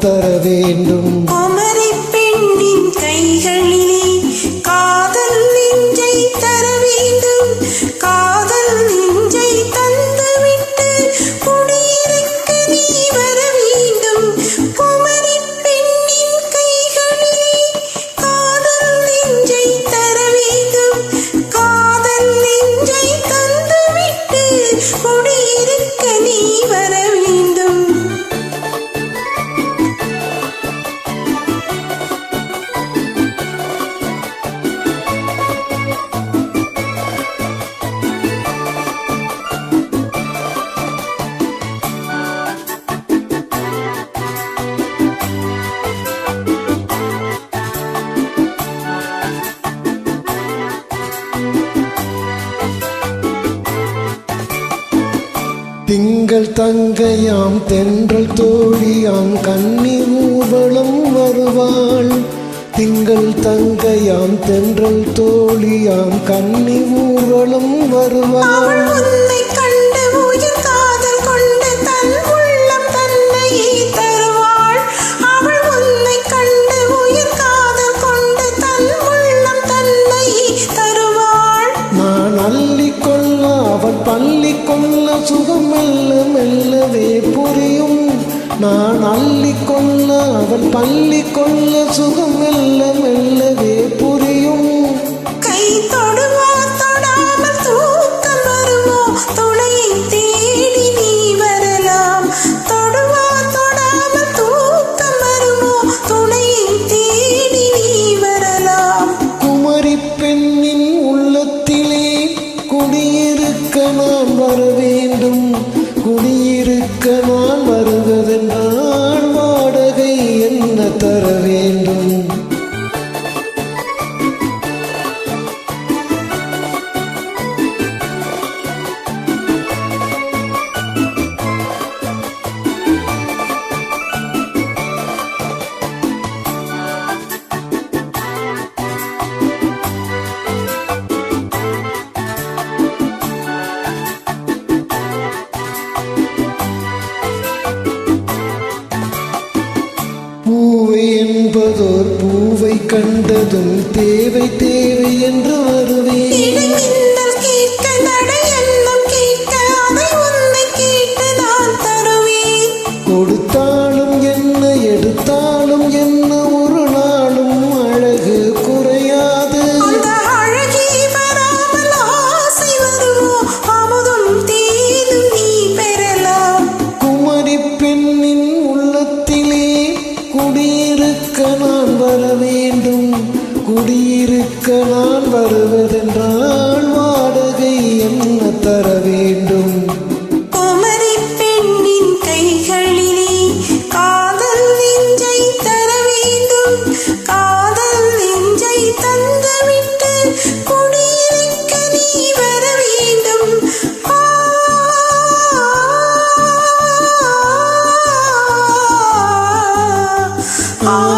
தர வேண்டும். அமரி பெண்ணின் கைகளில் திங்கள் தங்கையாம் தென்றல் தோழியாம் கன்னி ஊர்வலம் வருவாள். திங்கள் தங்கையாம் தென்றல் தோழியாம் கன்னி ஊர்வலம் வருவாள். சுகம் மெல்ல மெல்லவே புரியும். நான் அள்ளி கொள்ள அவள் பள்ளி கொள்ள சுகம் மெல்ல மெல்லவே புரியும். கை தொடுவோ தொடாமல் தூக்கம் வருமோ துணையை தேடி நீ வரலாம். தொடுவோ தொடாமல் தூக்கம் வருமோ துணையை தேடி நீ வரலாம். குமரி பெண்ணின் உள்ளத்திலே குடியிருக்க நான் வர கண்டதும் தேவை தேவை. குடியிருக்க நான் வருவதென்றால் வாடகை என்ன தர வேண்டும்? குமரி பெண்ணின் கைகளிலே காதல் நெஞ்சை தர வேண்டும். காதல் நெஞ்சை தந்துவிட்டு குடியிருக்க நீ வர வேண்டும். ஆ,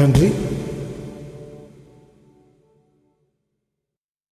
நன்றி